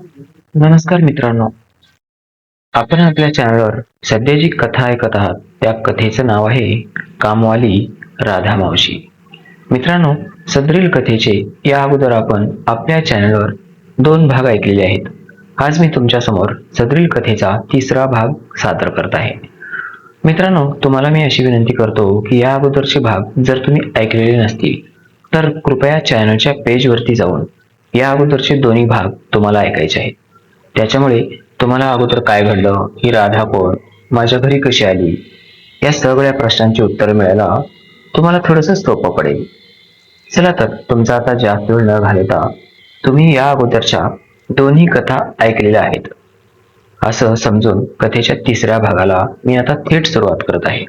नमस्कार मित्रांनो. आपण आपल्या चॅनलवर सध्या जी कथा ऐकत आहात त्या कथेचं नाव आहे कामवाली राधा मावशी. मित्रांनो सदरील कथेचे या अगोदर आपण आपल्या चॅनलवर दोन भाग ऐकलेले आहेत. आज मी तुमच्यासमोर सदरील कथेचा तिसरा भाग सादर करत आहे. मित्रांनो तुम्हाला मी अशी विनंती करतो की या अगोदरचे भाग जर तुम्ही ऐकलेले नसतील तर कृपया चॅनलच्या पेजवरती जाऊन या अगोदरचे दोन्ही भाग तुम्हाला ऐकायचे आहेत. त्याच्यामुळे तुम्हाला अगोदर काय घडलं ही राधा कोण माझ्या घरी कशी आली या सगळ्या प्रश्नांची उत्तर मिळायला तुम्हाला थोडंसं सोपं पडेल. चला तर तुमचा आता जास्त वेळ न घालवता तुम्ही या अगोदरच्या दोन्ही कथा ऐकलेल्या आहेत. असं समजून कथेच्या तिसऱ्या भागाला मी आता थेट सुरुवात करत आहे.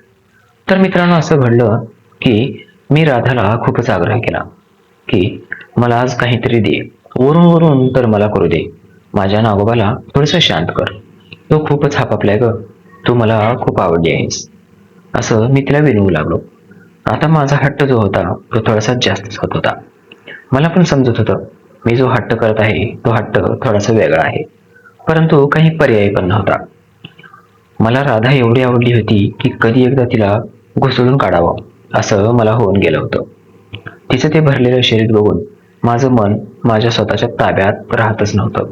तर मित्रांनो असं घडलं की मी राधाला खूपच आग्रह केला. की मला आज काहीतरी दे. वरून वरून तर मला करू दे. माझ्या नागोबाला थोडस शांत कर. तो खूपच हापापलाय ग. तू मला खूप आवडली आहेस. असं मी तिला विनवू लागलो. आता माझा हट्ट जो होता तो थोडासा जास्तच होत होता. मला पण समजत होतं. मी जो हट्ट करत आहे तो हट्ट थोडासा वेगळा आहे. परंतु काही पर्याय पण नव्हता. मला राधा एवढी आवडली होती की कधी एकदा तिला घुसळून काढावं असं मला होऊन गेलं होतं. तिचं ते भरलेलं शरीर बघून माझं मन माझ्या स्वतःच्या ताब्यात राहतच नव्हतं.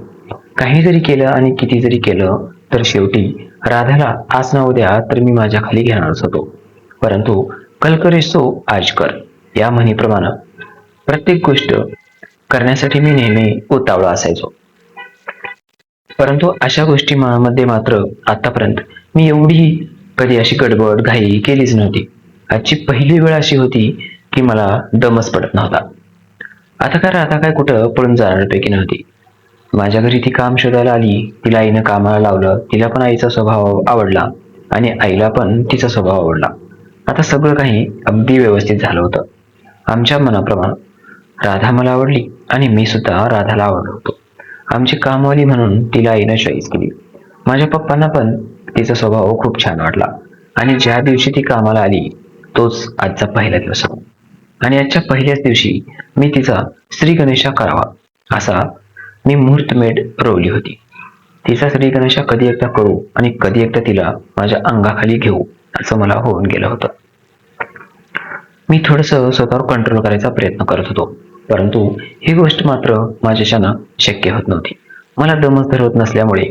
काही जरी केलं आणि किती जरी केलं तर शेवटी राधाला आज ना उद्या तर मी माझ्या खाली घेणारच होतो. परंतु कल करेसो आज कर या म्हणीप्रमाणे प्रत्येक गोष्ट करण्यासाठी मी नेहमी उतावळा असायचो. परंतु अशा गोष्टी मध्ये मात्र आतापर्यंत मी एवढी कधी अशी गडबड घाई केलीच नव्हती. आजची पहिली वेळ अशी होती की मला दमच पडत नव्हता. आता काय राधा काय कुठं पळून जाणारपैकी नव्हती. माझ्या घरी ती काम शोधायला आली तिला आईनं कामाला लावलं तिला पण आईचा स्वभाव आवडला आणि आईला पण तिचा स्वभाव आवडला. आता सगळं काही अगदी व्यवस्थित झालं होतं. आमच्या मनाप्रमाणे राधा मला आवडली आणि मी सुद्धा राधाला आवडलो होतो. आमची कामवाली म्हणून तिला आईनं चॉईस केली. माझ्या पप्पांना पण तिचा स्वभाव खूप छान वाटला आणि ज्या दिवशी ती कामाला आली तोच आजचा पहिला दिवस होता. आणि आजच्या पहिल्याच दिवशी मी तिचा श्री गणेशा करावा असा मी मुहूर्तमेढ रोवली होती. तिचा श्री गणेशा कधी एकदा करू आणि कधी एकदा तिला माझ्या अंगाखाली घेऊ असं मला होऊन गेलं होतं. मी थोडस स्वतःवर कंट्रोल करायचा प्रयत्न करत होतो परंतु ही गोष्ट मात्र माझ्याच्यानं शक्य होत नव्हती. मला दमच धरवत नसल्यामुळे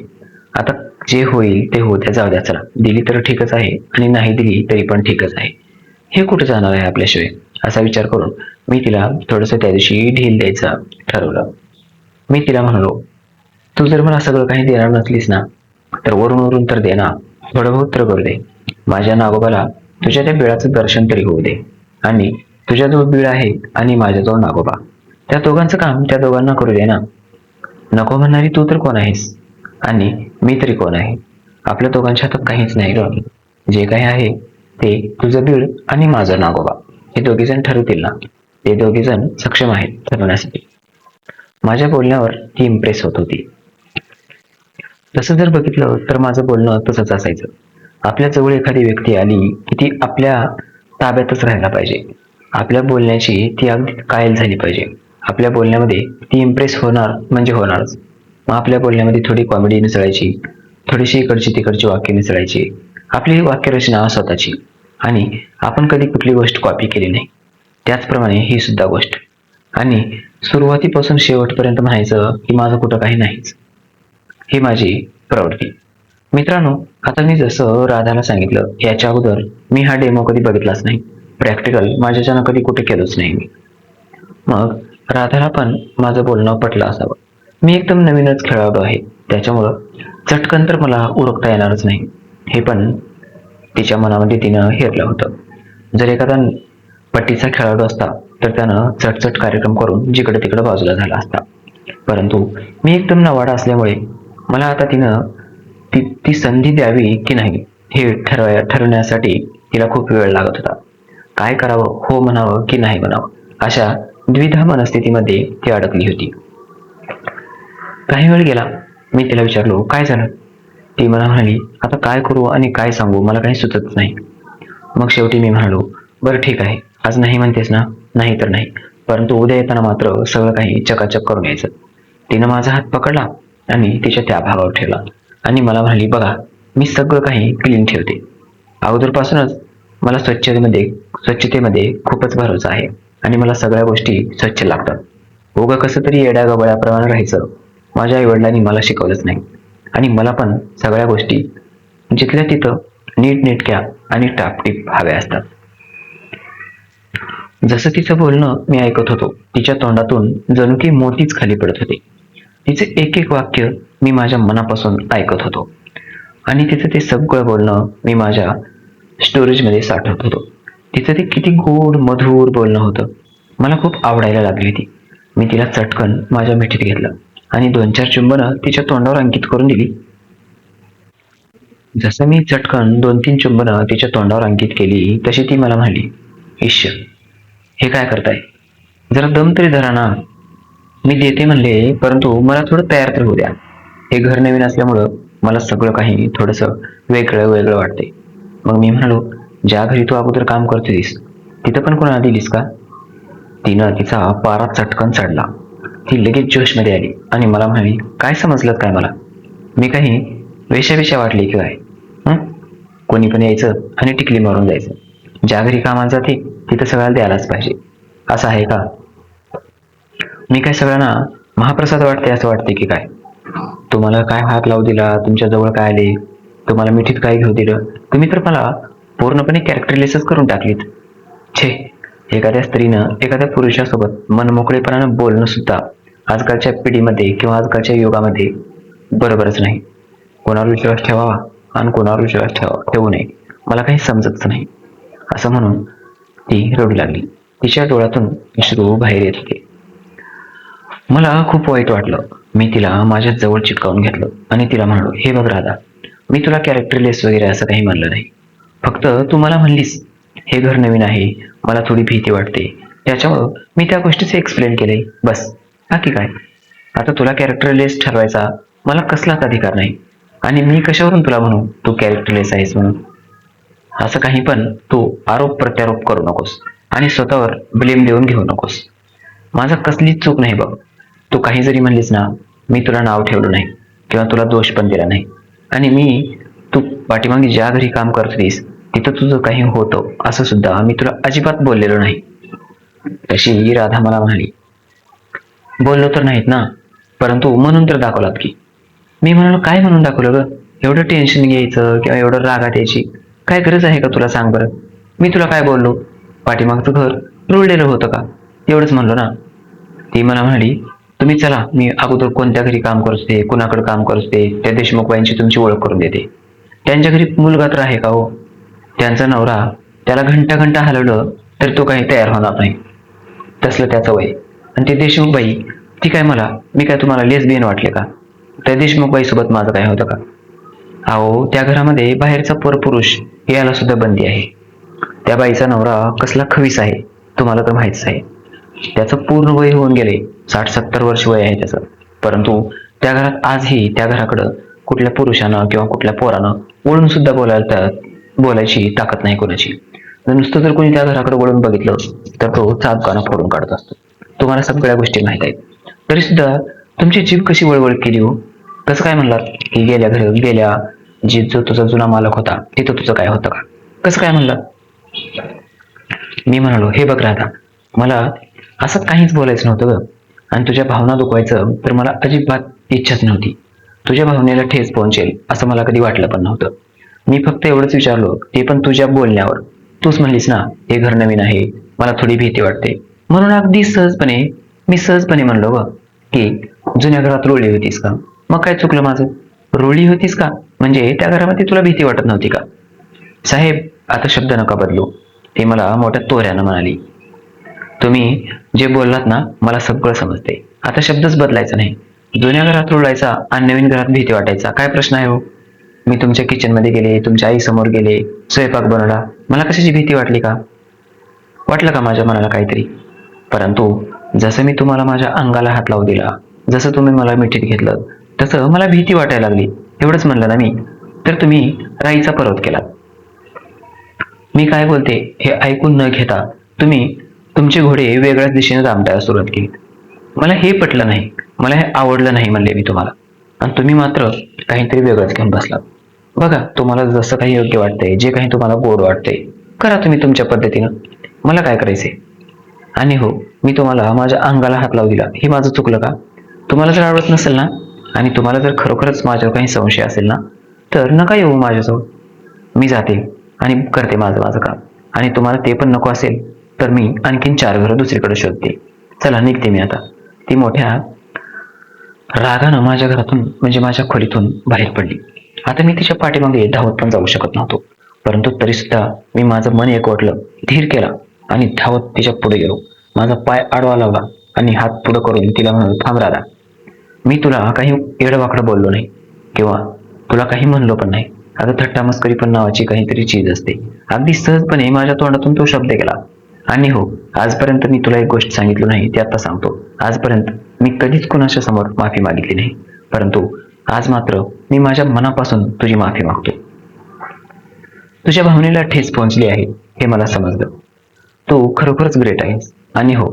आता जे होईल ते होऊ द्या जाऊ द्या चला. दिली तर ठीकच आहे आणि नाही दिली तरी पण ठीकच आहे. हे कुठे जाणार आहे आपल्याशिवाय? असा विचार करून मी तिला थोडंसं त्या दिवशी ढील द्यायचं ठरवलं. मी तिला म्हणालो तू जर मला सगळं काही देणार नसलीस ना तर वरून वरून तर दे ना. थोडं बहुत तर करू दे. माझ्या नागोबाला तुझ्या त्या बिळाचं दर्शन तरी होऊ दे. आणि तुझ्याजवळ बिळ आहे आणि माझ्याजवळ नागोबा त्या दोघांचं काम त्या दोघांना करू दे ना. नको म्हणणारी तू तर कोण आहेस? आणि मी तरी कोण आहे? आपल्या दोघांच्या हातात काहीच नाही ग. जे काही आहे ते तुझं बीळ आणि माझं नागोबा. हे दोघेजण ठरवतील ना? ते दोघेजण सक्षम आहेत ठरवण्यासाठी. माझ्या बोलण्यावर ती इम्प्रेस होत होती. तसं जर बघितलं तर माझं बोलणं तसंच असायचं. आपल्या जवळ एखादी व्यक्ती आली की ती आपल्या ताब्यातच राहायला पाहिजे. आपल्या बोलण्याची ती अगदी कायल झाली पाहिजे. आपल्या बोलण्यामध्ये ती इम्प्रेस होणार म्हणजे होणारच. मग आपल्या बोलण्यामध्ये थोडी कॉमेडी मिसळायची थोडीशी इकडची तिकडची वाक्य मिसळायची. आपली वाक्यरचना स्वतःची. आणि आपण कधी कुठली गोष्ट कॉपी केली नाही. त्याचप्रमाणे ही सुद्धा गोष्ट. आणि सुरुवातीपासून शेवटपर्यंत म्हणायचं की माझं कुठं काही नाहीच. ही माझी प्रवृत्ती. मित्रांनो आता मी जसं राधाला सांगितलं याच्या अगोदर मी हा डेमो कधी बघितलाच नाही. प्रॅक्टिकल माझ्याच्यानं कधी कुठे केलंच नाही मी. मग राधाला पण माझं बोलणं पटलं असावं. मी एकदम नवीनच खेळाडू आहे. त्याच्यामुळं चटकन तर मला उरकता येणारच नाही. हे पण तिच्या मनामध्ये तिनं हेरलं होतं. जर एखादा पट्टीचा खेळाडू असता तर त्यानं चटचट कार्यक्रम करून जिकडे तिकडे बाजूला झाला असता. परंतु मी एकदम नवाडा असल्यामुळे मला आता तिनं ती ती संधी द्यावी की नाही हे ठरवाय ठरवण्यासाठी तिला खूप वेळ लागत होता. काय करावं हो म्हणावं की नाही म्हणावं अशा द्विधा मनस्थितीमध्ये ती अडकली होती. काही वेळ गेला मी तिला विचारलो काय झालं? ती मला म्हणाली आता काय करू आणि काय सांगू? मला काही सुचत नाही. मग शेवटी मी म्हणालो बरं ठीक आहे. आज नाही म्हणतेस ना? नाही तर नाही. परंतु उद्या येताना मात्र सगळं काही चकाचक करून यायचं तिनं माझा हात पकडला आणि तिच्या त्या भागावर ठेवला आणि मला म्हणाली बघा मी सगळं काही क्लीन ठेवते. अगोदरपासूनच मला स्वच्छतेमध्ये स्वच्छतेमध्ये खूपच भरोसा आहे आणि मला सगळ्या गोष्टी स्वच्छ लागतात. उगं कसं तरी येड्या गबळ्याप्रमाणे राहायचं. माझ्या आईवडिलांनी मला शिकवलंच नाही. आणि मला पण सगळ्या गोष्टी जिथल्या तिथं नीटनेटक्या आणि टापटीप हव्या असतात. जसं तिचं बोलणं मी ऐकत होतो तिच्या तोंडातून जणू की मोतीच खाली पडत होते. तिचे एक एक वाक्य मी माझ्या मनापासून ऐकत होतो. आणि तिचं ते सगळं बोलणं मी माझ्या स्टोरेजमध्ये साठवत होतो. तिचं ते किती गोड मधुर बोलणं होतं. मला खूप आवडायला लागली होती. मी तिला चटकन माझ्या मिठीत घेतलं. आणि दोन चार चुंबनं तिच्या तोंडावर अंकित करून दिली. जसं मी चटकन दोन तीन चुंबनं तिच्या तोंडावर अंकित केली तशी ती मला म्हणाली ईश्य हे काय करताय? जरा दम तरी धरा ना. मी देते म्हणले परंतु मला थोडं तयार तर होऊ द्या. हे घर नवीन असल्यामुळं मला सगळं काही थोडंसं वेगळं वेगळं वाटते मग मी म्हणालो ज्या घरी तू अगोदर काम करतेस तिथं पण कोणाला दिलीस का? तिनं तिचा पारा चटकन चढला. ती लगेच जोशमध्ये आली. आणि मला म्हणाली काय समजलं काय मला? मी काही वेशावेशा वाटली की काय? कोणी पण यायचं आणि टिकली मारून जायचं. ज्या घरी कामाला जाते तिथं सगळ्याला द्यायलाच पाहिजे. असं आहे का? मी काय सगळ्यांना महाप्रसाद वाटते असं वाटते की काय? तुम्हाला काय हात लावू दिला? तुमच्या जवळ काय आले? तुम्हाला मिठीत काय घेऊ दिलं? तुम्ही तर मला पूर्णपणे कॅरेक्टरलेसच करून टाकलीत. छे! एखाद्या स्त्रीनं एखाद्या पुरुषासोबत मनमोकळेपणानं बोलणं सुद्धा आजकालच्या पिढीमध्ये किंवा आजकालच्या युगामध्ये बरोबरच नाही. कोणावर विश्वास ठेवावा आणि कोणावर विश्वास ठेवा ठेवू नये. मला काही समजतच नाही. असं म्हणून ती रडू लागली. तिच्या डोळ्यातून अश्रू बाहेर येत होते. मला खूप वाईट वाटलं. मी तिला माझ्या जवळ चिटकावून घेतलं आणि तिला म्हणालो हे बघ राधा मी तुला कॅरेक्टरलेस वगैरे असं काही म्हणलं नाही. फक्त तू मला म्हणलीस हे घर नवीन आहे मला थोडी भीती वाटते. त्याच्यामुळं मी त्या गोष्टीचे एक्सप्लेन केले बस. बाकी काय? आता तुला कॅरेक्टरलेस ठरवायचा मला कसलाच अधिकार नाही. आणि मी कशावरून तुला म्हणू तू कॅरेक्टरलेस आहेस म्हणून? असं काही पण तू आरोप प्रत्यारोप करू नकोस. आणि स्वतःवर ब्लेम देऊन घेऊ नकोस. माझा कसलीच चूक नाही बघ. तू काही जरी म्हणलीस ना मी तुला नाव ठेवलं नाही. किंवा तुला दोष पण दिला नाही. आणि मी तू पाठीमागे ज्या घरी काम करतोस तिथं तुझं काही होतं असं सुद्धा मी तुला अजिबात बोललेलो नाही. तशी राधा मला म्हणाली. बोललो तर नाहीत ना परंतु म्हणून तर दाखवलात की. मी म्हणालो काय म्हणून दाखवलं ग? एवढं टेन्शन घ्यायचं किंवा एवढं रागात यायची काय गरज आहे का तुला सांग बरं? मी तुला काय बोललो? पाठीमागचं घर रुळलेलं होतं का? एवढंच म्हणलो ना. ती मला म्हणाली तुम्ही चला मी अगोदर कोणत्या घरी काम करते कुणाकडे काम करते त्या देशमुखबाईंची तुमची ओळख करून देते. त्यांच्या घरी मुलगा तर आहे का हो? त्यांचा नवरा त्याला घंटा घंटा हलवलं तर तो काही तयार होणार नाही. तसलं त्याचं वय. आणि ते देशमुखबाई ती काय मला? मी काय तुम्हाला लेसबियन वाटले का? त्या देशमुखबाई सोबत माझं काय होतं का? अहो त्या घरामध्ये बाहेरचा परपुरुष याला सुद्धा बंदी आहे. त्या बाईचा नवरा कसला खवीस आहे तुम्हाला तर माहितीच आहे. त्याचं पूर्ण वय होऊन गेले साठ सत्तर वर्ष वय आहे त्याचं. परंतु त्या घरात आजही त्या घराकडं कुठल्या पुरुषानं किंवा कुठल्या पोरानं वळून सुद्धा बोलायला त्या- बोलायची ताकद नाही कोणाची. नुसतं जर कोणी त्या घराकडे वळून बघितलं तर तो चाप गाणं फोडून काढत असतो. तुम्हाला सगळ्या गोष्टी माहीत आहेत. तरी सुद्धा तुमची जीभ कशी वळवळ केली हो? कसं काय म्हणलात की गेल्या घर गेल्या जी जो तुझा जुना मालक होता तिथं तुझं काय होतं का? कसं काय म्हणलात? मी म्हणालो हे बघ राधा मला असं काहीच बोलायचं नव्हतं ग. आणि तुझ्या भावना दुखवायचं तर मला अजिबात इच्छाच नव्हती. तुझ्या भावनेला ठेस पोहोचेल असं मला कधी वाटलं पण नव्हतं. मी फक्त एवढंच विचारलो ते पण तुझ्या बोलण्यावर. तूच म्हणलीस ना हे घर नवीन आहे. मला थोडी भीती वाटते. म्हणून अगदी सहजपणे मी सहजपणे म्हणलो ग की जुन्या घरात रोळी होतीस का? मग काय चुकलं माझं? रोळी होतीस का? म्हणजे त्या घरामध्ये तुला भीती वाटत नव्हती का? साहेब आता शब्द नका बदलू. ते मला मोठ्या तोऱ्यानं म्हणाली. तुम्ही जे बोललात ना मला सगळं समजते. आता शब्दच बदलायचा नाही. जुन्या घरात रुळायचा आणि नवीन घरात भीती वाटायचा. काय प्रश्न आहे हो? मी तुमच्या किचनमध्ये गेले तुमच्या आई समोर गेले स्वयंपाक बनवला. मला कशाची भीती वाटली का? वाटलं का माझ्या मनाला काहीतरी? परंतु जसं मी तुम्हाला माझ्या अंगाला हात लावू दिला जसं तुम्ही मला मिठीत घेतलं तसं मला भीती वाटायला लागली. एवढंच म्हणलं ना मी. तर तुम्ही राईचा पर्वत केला. मी काय बोलते हे ऐकून न घेता तुम्ही तुमचे घोडे वेगळ्याच दिशेने दामटायला सुरुवात केली. मला हे पटलं नाही. मला हे आवडलं नाही म्हणले मी तुम्हाला. आणि तुम्ही मात्र काहीतरी वेगळंच घेऊन बसलात. बघा तुम्हाला जसं काही योग्य वाटतंय जे काही तुम्हाला गोड वाटतंय करा तुम्ही तुमच्या पद्धतीनं. मला काय करायचंय? आणि हो मी तुम्हाला माझ्या अंगाला हात लावू दिला. हे माझं चुकलं का? तुम्हाला जर आवडत नसेल ना आणि तुम्हाला जर खरोखरच माझ्यावर काही संशय असेल ना तर नका येऊ माझ्याजवळ. मी जाते आणि करते माझं माझं काम. आणि तुम्हाला ते पण नको असेल तर मी आणखीन चार घरं दुसरीकडे शोधते. चला निघते मी आता. ती मोठ्या रागानं माझ्या घरातून म्हणजे माझ्या खोलीतून बाहेर पडली. आता मी तिच्या पाठीमागे धावत पण जाऊ शकत नव्हतो. परंतु तरी सुद्धा मी माझं मन एकवटलं धीर केला आणि धावत तिच्या पुढे गेलो. माझा पाय आडवा लावला आणि हात पुढे करून तिला म्हणालो थांब राधा मी तुला काही एडवाकडं बोललो नाही किंवा तुला काही म्हणलो पण नाही. आता थट्टा मस्करी पण नावाची काहीतरी चीज असते. अगदी सहजपणे माझ्या तोंडातून तो शब्द गेला. आणि हो आजपर्यंत मी तुला एक गोष्ट सांगितली नाही ती आता सांगतो. आजपर्यंत मी कधीच कुणाच्या समोर माफी मागितली नाही. परंतु आज मात्र मी माझ्या मनापासून तुझी माफी मागतो तुझ्या भावनेला ठेस पोहोचली आहे हे मला समजलं. तू खरोखरच ग्रेट आहेस. आणि हो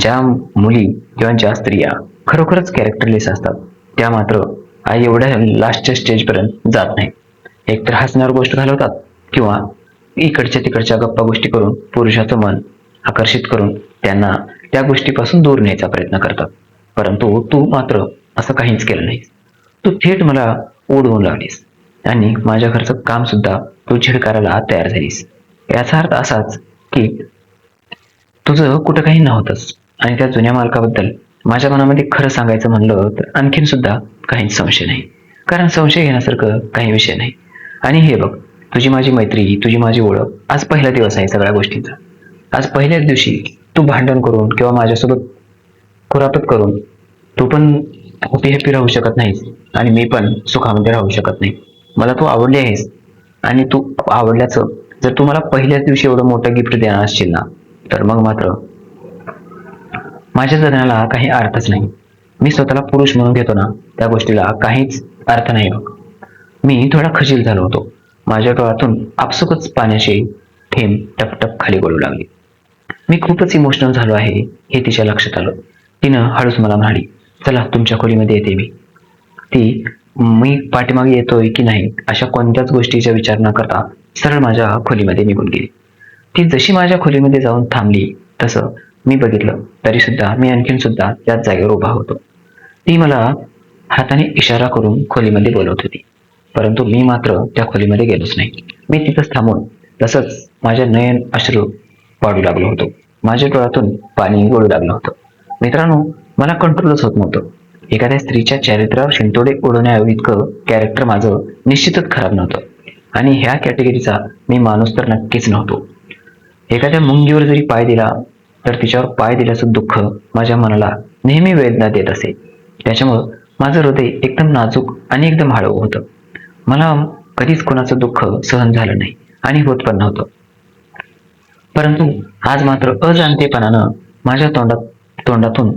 ज्या मुली किंवा ज्या स्त्रिया खरोखरच कॅरेक्टरलेस असतात त्या मात्र आई एवढ्या लास्टच्या स्टेजपर्यंत जात नाही एकतर हसण्यावर गोष्ट घालवतात किंवा इकडच्या तिकडच्या गप्पा गोष्टी करून पुरुषाचं मन आकर्षित करून त्यांना त्या गोष्टीपासून दूर न्यायचा प्रयत्न करतात. परंतु तू मात्र असं काहीच केलं नाहीस. तू थेट मला ओढवून लागलीस. आणि माझ्या घरचं काम सुद्धा तू छिडकारायला तयार झालीस. याचा अर्थ असाच की तुझं कुठं काही नव्हतंच. आणि त्या जुन्या मालकाबद्दल माझ्या मनामध्ये खरं सांगायचं म्हणलं तर आणखीन सुद्धा काहीच संशय नाही. कारण संशय घेण्यासारखं काही विषय नाही. आणि हे बघ तुझी माझी मैत्री तुझी माझी ओळख आज पहिला दिवस आहे सगळ्या गोष्टींचा. आज पहिल्याच दिवशी तू भांडण करून किंवा माझ्यासोबत खुरापत करून तू पण हॅपी हॅपी राहू शकत नाहीस. आणि मी पण सुखामध्ये राहू शकत नाही. मला तू आवडली आहेस. आणि तू आवडल्याचं जर तू मला पहिल्याच दिवशी एवढं मोठं गिफ्ट देणार असशील ना तर मग मात्र माझ्या जगण्याला काही अर्थच नाही. मी स्वतःला पुरुष म्हणून घेतो ना त्या गोष्टीला काहीच अर्थ नाही बघ. मी थोडा खजील झालो होतो. माझ्या डोळ्यातून आपसुकच पाण्याचे थेंब टपटप खाली बोलू लागले. मी खूपच इमोशनल झालो आहे हे तिच्या लक्षात आलं. तिनं हळूच मला म्हणाली चला तुमच्या खोलीमध्ये येते मी. ती मी पाठीमागे येतोय की नाही अशा कोणत्याच गोष्टीचा विचार न करता सरळ माझ्या खोलीमध्ये निघून गेली. ती जशी माझ्या खोलीमध्ये जाऊन थांबली तसं मी बघितलं तरी सुद्धा मी आणखीन सुद्धा त्याच जागेवर उभा होतो. ती मला हाताने इशारा करून खोलीमध्ये बोलवत होती. परंतु मी मात्र त्या खोलीमध्ये गेलोच नाही. मी तिथंच थांबून तसंच माझ्या नयन अश्रू पाडू लागलो होतो. माझ्या डोळ्यातून पाणी गोळू लागलं होतं. मित्रांनो मला कंट्रोलच होत नव्हतं. एखाद्या स्त्रीच्या चारित्र्यावर शिंतोडे उडवण्या इतकं कॅरेक्टर माझं निश्चितच खराब नव्हतं. आणि ह्या कॅटेगरीचा मी माणूस तर नक्कीच नव्हतो. एखाद्या मुंगीवर जरी पाय दिला तर तिच्यावर पाय दिल्याचं दुःख माझ्या मनाला नेहमी वेदना देत असे. त्याच्यामुळं माझं हृदय एकदम नाजूक आणि एकदम हळवं होतं. मला कधीच कोणाचं दुःख सहन झालं नाही आणि होत पण नव्हतं. परंतु आज मात्र अजाणतेपणानं माझ्या तोंडात तोंडातून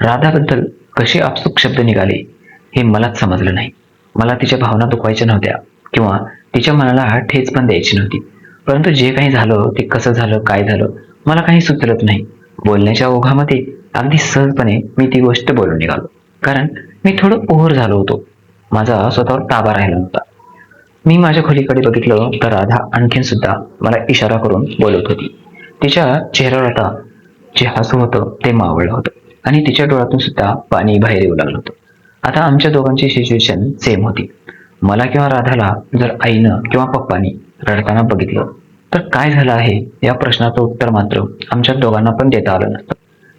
राधाबद्दल कसे आपसुक शब्द निघाले हे मलाच समजलं नाही. मला तिच्या भावना दुखवायच्या नव्हत्या किंवा तिच्या मनाला ठेच पण द्यायची नव्हती. परंतु जे काही झालं ते कसं झालं काय झालं मला काही सुचलत नाही. बोलण्याच्या ओघामध्ये अगदी सहजपणे मी ती गोष्ट बोलून निघालो. कारण मी थोडं ओहर झालो होतो. माझा स्वतःवर ताबा राहिला नव्हता. मी माझ्या खोलीकडे बघितलं तर राधा आणखीन सुद्धा मला इशारा करून बोलत होती. तिच्या चेहऱ्यावर आता जे हसू होतं ते मावळलं होतं. आणि तिच्या डोळ्यातून सुद्धा पाणी बाहेर येऊ लागलं होतं. आता आमच्या दोघांची सिच्युएशन सेम होती. मला किंवा राधाला जर आईनं किंवा पप्पानी रडताना बघितलं तर काय झालं आहे? या प्रश्नाचं उत्तर मात्र आमच्या दोघांना पण देता आलं नसतं.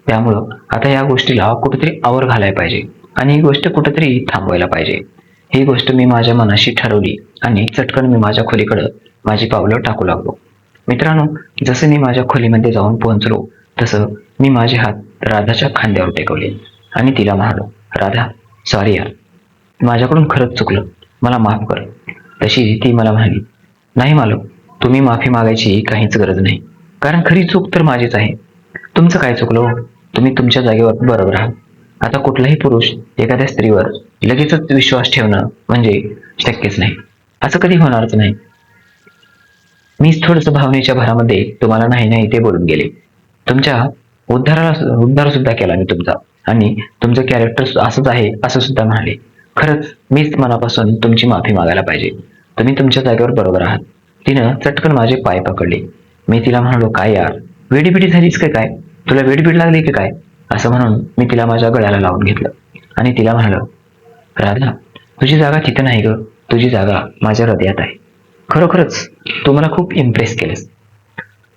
त्यामुळं आता या गोष्टीला कुठेतरी आवर घालायला पाहिजे आणि ही गोष्ट कुठेतरी थांबवायला पाहिजे. ही गोष्ट मी माझ्या मनाशी ठरवली आणि चटकन मी माझ्या खोलीकडं माझी पावलं टाकू लागलो. मित्रांनो जसं मी माझ्या खोलीमध्ये जाऊन पोहोचलो तसं मी माझे हात राधाच्या खांद्यावर टेकवले आणि तिला म्हणालो राधा सॉरी यार. माझ्याकडून खरंच चुकलं. मला माफ कर. तशी ती मला म्हणाली नाही मालक तुम्ही माफी मागायची काहीच गरज नाही. कारण खरी चूक तर माझीच आहे. तुमचं काय चुकलं हो? तुम्ही तुमच्या जागेवर बरोबर आहात. आता कुठलाही पुरुष एखाद्या स्त्रीवर लगेचच विश्वास ठेवणं म्हणजे शक्यच नाही. असं कधी होणारच नाही. मीच थोडस भावनेच्या भरामध्ये तुम्हाला नाही नाही ते बोलून गेले. तुमच्या उद्धाराला उद्धार सुद्धा केला मी तुमचा. आणि तुमचं कॅरेक्टर असंच आहे असं सुद्धा म्हणाले. खरंच मीच मनापासून तुमची माफी मागायला पाहिजे. तुम्ही तुमच्या जागेवर बरोबर आहात. तिनं चटकन माझे पाय पकडले. मी तिला म्हणालो काय यार? वेडीबिडी झालीस का काय? तुला वेडीबीड लागली की काय? असं म्हणून मी तिला माझ्या गळ्याला लावून घेतलं. आणि तिला म्हणालो राधा तुझी जागा तिथं नाही ग. तुझी जागा माझ्या हृदयात आहे. खरोखरच तू मला खूप इम्प्रेस केलंस.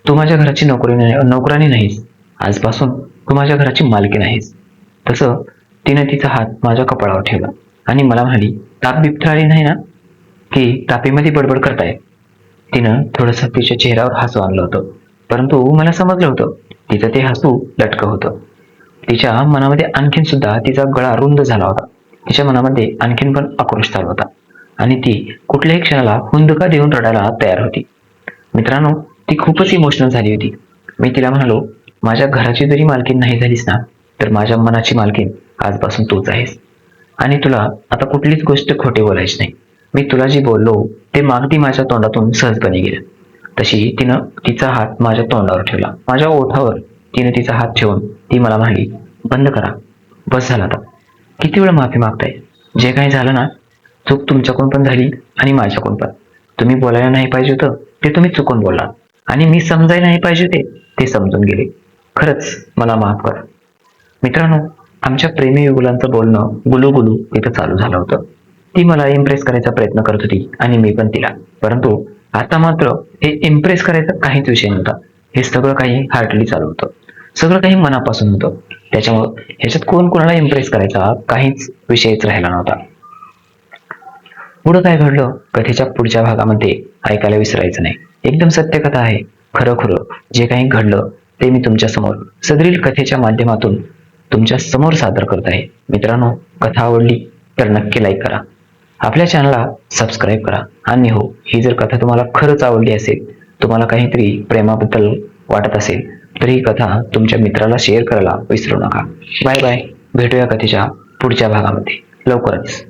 तू माझ्या घराची नोकरी नोकरानी नाहीस. आजपासून तू माझ्या घराची मालकी नाहीस. तसं तिने तिचा हात माझ्या कपाळावर ठेवला. आणि मला म्हणाली ताप बिबथाळी नाही ना? की तापीमध्ये बडबड करताय? तिनं थोडंसं तिच्या चेहऱ्यावर हसू आणलं होतं. परंतु मला समजलं होतं तिचं ते हसू लटकं होतं. तिच्या मनामध्ये आणखीन सुद्धा तिचा गळा रुंद झाला होता. तिच्या मनामध्ये आणखीन पण आक्रोश चालू होता. आणि ती कुठल्याही क्षणाला हुंदका देऊन रडायला तयार होती. मित्रांनो ती खूपच इमोशनल झाली होती. मी तिला म्हणालो माझ्या घराची जरी मालकीन नाही झालीस ना तर माझ्या मनाची मालकीन आजपासून तूच आहेस. आणि तुला आता कुठलीच गोष्ट खोटे बोलायची नाही. मी तुला जी बोललो ते मागदी माझ्या तोंडातून सहजपणे गेलं. तशी तिनं तिचा हात माझ्या तोंडावर ठेवला. माझ्या ओठावर तिने तिचा हात ठेवून ती मला म्हणाली बंद करा. बस झाला आता. किती वेळ माफी मागताय? जे काही झालं ना चूक तुमच्याकडून पण झाली आणि माझ्याकडून पण. तुम्ही बोलायला नाही पाहिजे होतं ते तुम्ही चुकून बोलला. आणि मी समजायला नाही पाहिजे होते ते समजून गेले. खरंच मला माफ कर. मित्रांनो आमच्या प्रेमी युगुलांचं बोलणं गुलूगुलू इथं चालू झालं होतं. ती मला इम्प्रेस करायचा प्रयत्न करत होती आणि मी पण तिला. परंतु आता मात्र हे इम्प्रेस करायचा काहीच विषय नव्हता. हे सगळं काही हार्टली चालू होतं. सगळं काही मनापासून होतं. त्याच्यामुळं ह्याच्यात कोण कोणाला इम्प्रेस करायचा काहीच विषयच राहिला नव्हता. पुढं काय घडलं? कथेच्या पुढच्या भागामध्ये ऐकायला विसरायचं नाही. एकदम सत्य कथा आहे. खरं खरं जे काही घडलं ते मी तुमच्यासमोर सदरील कथेच्या माध्यमातून तुमच्यासमोर सादर करत आहे. मित्रांनो कथा आवडली तर नक्की लाईक करा. आपल्या चॅनलला सबस्क्राईब करा. आणि हो ही जर कथा तुम्हाला खरंच आवडली असेल तुम्हाला काहीतरी प्रेमाबद्दल वाटत असेल तर ही कथा तुमच्या मित्राला शेअर करायला विसरू नका. बाय बाय भेटूया कथेच्या पुढच्या भागामध्ये. लवकरच.